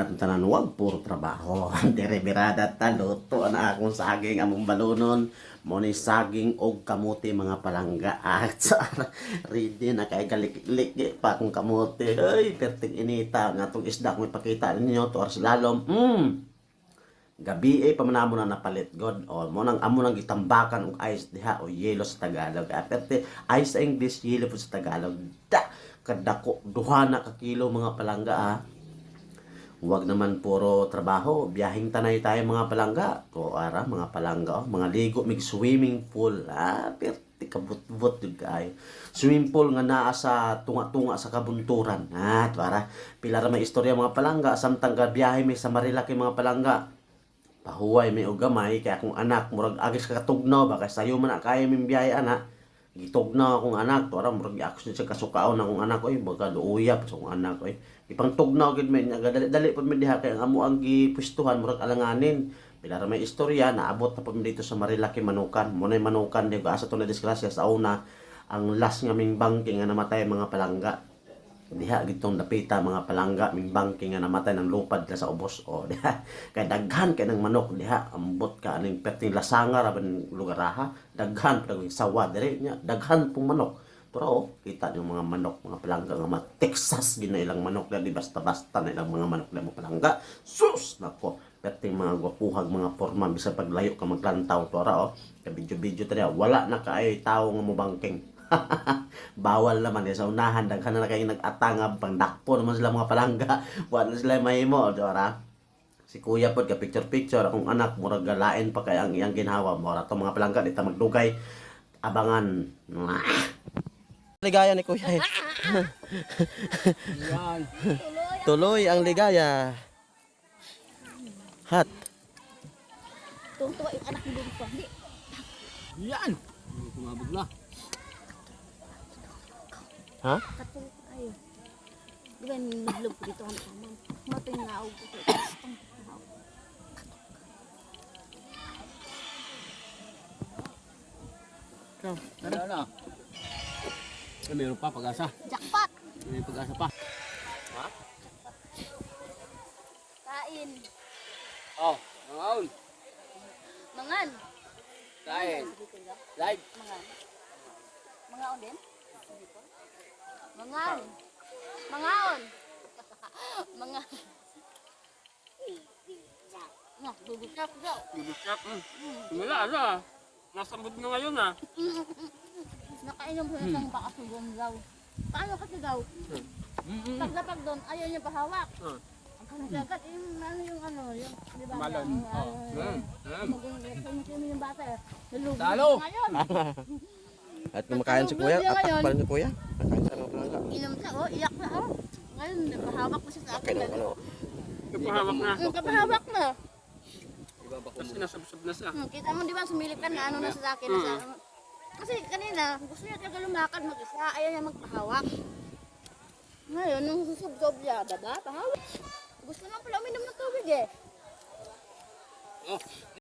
Ang tanan wag puro trabaho. Dire birada taluto na akong saging among balunon. Mo ni saging og kamuti mga palangga. At sa ready na kay galik-lik pa akong kamuti. Ay, perting inita nga tong isda kung ipakita ninyo to sa lalom. Mm. Gabi eh pamanamo na napalit god. O mo nang amo nang gitambakan og ice diha o yelo sa Tagalog. Aperte ice sa English, yelo po sa Tagalog. Da kadako duha na ka kilo mga palangga ah. Huwag naman puro trabaho, biyahing tanay tayo mga palangga. O ara, mga palangga, oh. mga ligo, mig swimming pool. Ah, perti kabut-but yun kayo. Swimming pool nga naa sa tunga-tunga sa kabunturan. Ah, para pila ra may istorya mga palangga, samtang ga biyahe may sa Marilaki mga palangga. Pahuway may ugamay, kaya akong anak, murag agis kakatugnaw, baka sayo man na kaya may biyahe anak. Gitugnaw akong anak, to ara murag giakos siya kasukaon akong anak ko, eh, baka luuyap sa akong anak ko. Eh. Ipang tugnaw gid nga dali dali pud mi diha kay ang amo ang gipwestuhan murag alanganin. Pila ra may istorya naabot na pud dito sa Marilaki Manukan. Mo na Manukan di asa to na disgrasya sa una ang last nga ming bangking nga namatay mga palangga. Diha gitong dapita mga palangga ming nga namatay ng lupad ka sa ubos o diha kay daghan kay ng manok diha ambot ka aning perting lasanga ra ban lugar ha daghan pa sawa dire nya daghan pong manok pero oh, kita yung mga manok, mga palangga, nga mga Texas, gina ilang manok na di basta-basta na ilang mga manok na mga palangga. Sus! Nako, perting mga gwapuhag, mga forma, bisa paglayo ka maglantaw, tora oh, kabidyo-bidyo tala, wala na kaay tao nga mo bangking. Bawal naman eh, sa unahan, daghan na kayo nag-atangab, pang dakpo naman sila mga palangga, wala na sila mahimo, tora. Si kuya po, ka picture-picture, akong anak, murag galain pa kay ang iyang ginawa, mura to mga palangga, dito magdugay, abangan. Ligaya ni kuya eh. Tuloy ang ligaya. Hat. Tuwang-tuwa yung anak mo dito. Yan. Kumabog na. Ha? Katong ayo. Di ba naglog ko dito ang paman. Matay na ako ko. Ikaw. Ano na? Eh, meron pa pag-asa. Jackpot! May pag-asa pa. Kain. Oh, mangaon. Mangan. Kain. Live. Mangan. Mangaon din? Mangan. Mangaon. Mangan. Nah, bubukap daw. Bibisyak. Wala na. Nasa mood nga ngayon ah. Nakainom ko ng isang baka sugong daw. Paano kasi daw? Paglapag doon, ayaw niya pahawak. Ah. Ang kanagagat, yung ano yung ano, yung, di ba? Malon. Yung, Oh. ano, Mm. Mm. Yung bata. eh. Siya Ngayon, At kumakain si kuya, pa rin si kuya. Nakain sa mga palangga. Inom siya, oh, iyak na, oh. Ngayon, napahawak ko siya sa akin. Ng ano. Kapahawak na. Mm, kapahawak na. Tapos sinasabsab na siya. Hmm, kita mo, di ba, sumilip ka na ano na sa akin. Na sa, kasi kanina, gusto niya talaga lumakad mag-isa. Ayaw niya magpahawak. Ngayon, nung susubsob niya, baba, pahawak. Gusto naman pala uminom ng tubig eh. Oh,